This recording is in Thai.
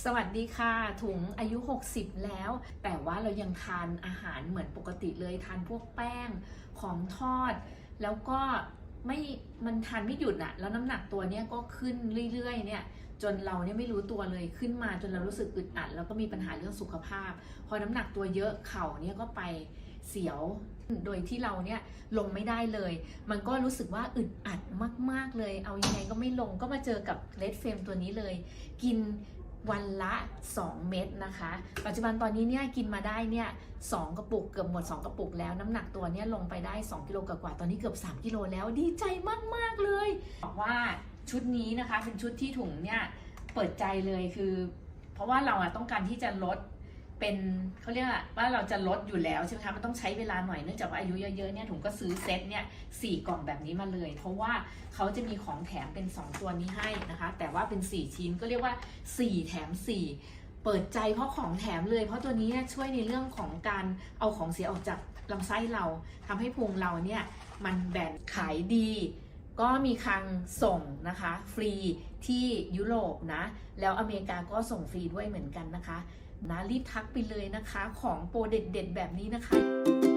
สวัสดีค่ะ ถุงอายุ 60 แล้ว แต่ว่าเรายังทานอาหารเหมือนปกติเลยทานพวกแป้งของทอด แล้วก็ไม่มันทานไม่หยุดอะแล้วน้ำหนักตัวเนี้ยก็ขึ้นเรื่อยๆเนี่ยจนเราเนี่ยไม่รู้ตัวเลยขึ้นมาจนเรารู้สึกอึดอัดแล้วก็มีปัญหาเรื่องสุขภาพ พอน้ำหนักตัวเยอะเข่าเนี่ยก็ไปเสียวโดยที่เราเนี่ยลงไม่ได้เลย มันก็รู้สึกว่าอึดอัดมาก ๆเลย เอายังไงก็ไม่ลงก็มาเจอกับเลดเฟมตัวนี้เลย กิน วันละ 2 เม็ดนะคะ ปัจจุบันตอนนี้เนี่ยกินมาได้เนี่ยสกระปุกเกือบหมด 2 กระปุกแล้วน้ำหนักตัวเนี่ยลงไปได้ 2 กิโลกว่าๆตอนนี้เกือบ 3 กิโลแล้วดีใจมากๆเลยบอกว่าชุดนี้นะคะเป็นชุดที่ถุงเนี่ยเปิดใจเลยคือ เพราะว่าเราอะต้องการที่จะลด เป็นเขาเรียกว่าเราจะลดอยู่แล้วใช่ไหมคะมันต้องใช้เวลาหน่อยเนื่องจากว่าอายุเยอะๆเนี่ยถุงก็ซื้อเซตเนี่ยสี่กล่องแบบนี้มาเลย เพราะว่าเขาจะมีของแถมเป็น 2 ตัวนี้ให้นะคะ แต่ว่าเป็น 4 ชิ้นก็เรียกว่า 4 แถม 4 เปิดใจเพราะของแถมเลย เพราะตัวนี้เนี่ยช่วยในเรื่องของการเอาของเสียออกจากลำไส้เราทำให้พุงเราเนี่ยมันแบนขายดี ก็มีคลังส่งนะคะฟรีที่ยุโรปนะ แล้วอเมริกาก็ส่งฟรีด้วยเหมือนกันนะคะนะรีบทักไปเลยนะคะของโปรเด็ดๆแบบนี้นะคะ